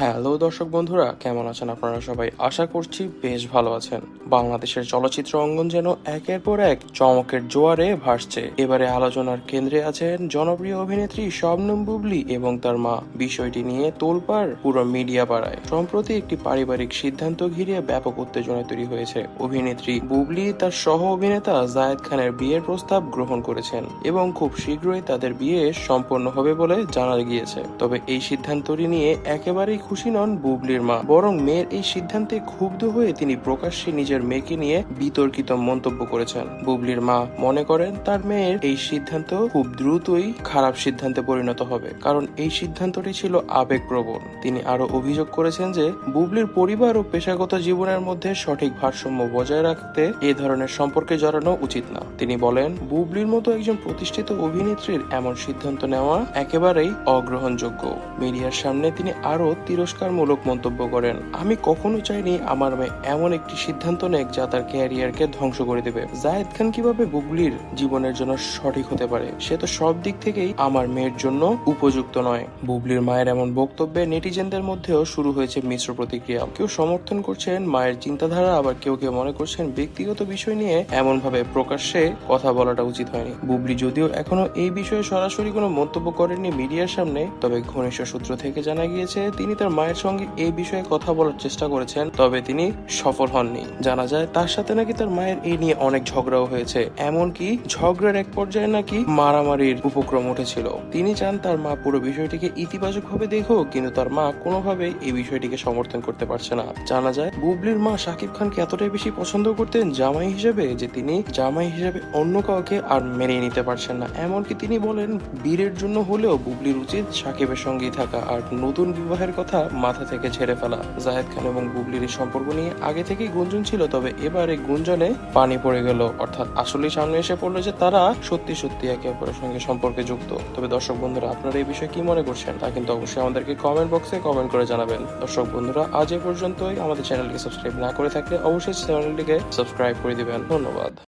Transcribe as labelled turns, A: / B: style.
A: Hello দর্শক বন্ধুরা, কেমন আছেন আপনারা সবাই? আশা করছি বেশ ভালো আছেন। বাংলাদেশের চলচ্চিত্র অঙ্গন যেন একের পর এক চমকের জোয়ারে ভাসছে। এবারে আলোচনার কেন্দ্রে আছেন জনপ্রিয় অভিনেত্রী শবনম বুবলি এবং তার মা। বিষয়টি নিয়ে তোলপাড় পুরো মিডিয়া পাড়ায়। সম্প্রতি একটি পারিবারিক সিদ্ধান্ত ঘিরে ব্যাপক উত্তেজনা তৈরি হয়েছে। অভিনেত্রী বুবলি তার সহ অভিনেতা জায়েদ খানের বিয়ের প্রস্তাব গ্রহণ করেছেন এবং খুব শীঘ্রই তাদের বিয়ে সম্পন্ন হবে বলে জানা গিয়েছে। তবে এই সিদ্ধান্তটি নিয়ে একেবারেই খুশি নন বুবলির মা। বরং মেয়ের এই সিদ্ধান্তে ক্ষুব্ধ হয়ে তিনি প্রকাশ্যে নিজের মেয়েকে নিয়ে বিতর্কিত মন্তব্য করেছেন। বুবলির মা মনে করেন, তার মেয়ের এই সিদ্ধান্ত খুব দ্রুতই খারাপ সিদ্ধান্তে পরিণত হবে, কারণ এই সিদ্ধান্তটি ছিল আবেগপ্রবণ। তিনি আরও অভিযোগ করেছেন যে, বুবলির পরিবার ও পেশাগত জীবনের মধ্যে সঠিক ভারসাম্য বজায় রাখতে এ ধরনের সম্পর্কে জড়ানো উচিত না। তিনি বলেন, বুবলির মতো একজন প্রতিষ্ঠিত অভিনেত্রীর এমন সিদ্ধান্ত নেওয়া একেবারেই অগ্রহণযোগ্য। মিডিয়ার সামনে তিনি আরও তিরস্কারমূলক মন্তব্য করেন, আমি কখনো চাইনি আমার মেয়ে এমন একটি সিদ্ধান্ত নেক যা তার ক্যারিয়ারকে ধ্বংস করে দেবে। জায়েদ খান কীভাবে বুবলির জীবনের জন্য সঠিক হতে পারে, সে তো সব দিক থেকেই আমার মেয়ের জন্য উপযুক্ত নয়। বুবলির মায়ের এমন বক্তব্যে নেটিজেনদের মধ্যেও শুরু হয়েছে মিশ্র প্রতিক্রিয়া। কেউ সমর্থন করছেন, মায়ের চিন্তাধারা, আবার কেউ কেউ মনে করছেন ব্যক্তিগত বিষয় নিয়ে এমন ভাবে প্রকাশ্যে কথা বলাটা উচিত হয়নি। বুবলি যদিও এখনও এই বিষয়ে সরাসরি কোনো মন্তব্য করেননি মিডিয়ার সামনে, তবে ঘনিষ্ঠ সূত্র থেকে জানা গিয়েছে, তিনি তার মায়ের সঙ্গে এই বিষয়ে কথা বলার চেষ্টা করেছেন, তবে তিনি সফল হননি। জানা যায়, তার সাথে নাকি তার মায়ের এই নিয়ে অনেক ঝগড়াও হয়েছে। এমনকি ঝগড়ার এক পর্যায়ে নাকি মারামারির উপক্রম উঠেছিল। তিনি চান তার মা পুরো বিষয়টিকে ইতিবাচক ভাবে দেখুক, কিন্তু তার মা কোনোভাবেই এই বিষয়টিকে সমর্থন করতে পারছে না। জানা যায়, বুবলির মা শাকিব খানকে এতটাই বেশি পছন্দ করতেন জামাই হিসেবে যে তিনি জামাই হিসেবে অন্য কাউকে আর মেনে নিতে পারছেন না। এমনকি তিনি বলেন, বীরের জন্য হলেও বুবলির উচিত সাকিবের সঙ্গেই থাকা। আর নতুন বিবাহের কথা মাথা থেকে ছেড়ে ফেলা। জাহেদ খান এবং বুবলির সম্পর্ক নিয়ে আগে থেকেই গুঞ্জন ছিল, তবে এবার এই গুঞ্জনে পানি পড়ে গেল। অর্থাৎ আসলে সামনে এসে পড়ল যে তারা সত্যি সত্যি একে অপরের সঙ্গে সম্পর্কে যুক্ত। তবে দর্শক বন্ধুরা, আপনারা এই বিষয়ে কি মনে করছেন? তা কিন্তু অবশ্যই আমাদেরকে কমেন্ট বক্সে কমেন্ট করে জানাবেন। দর্শক বন্ধুরা, আজ এ পর্যন্তই। আমাদের চ্যানেলকে সাবস্ক্রাইব না করে থাকলে অবশ্যই চ্যানেলটিকে সাবস্ক্রাইব করে দিবেন। ধন্যবাদ।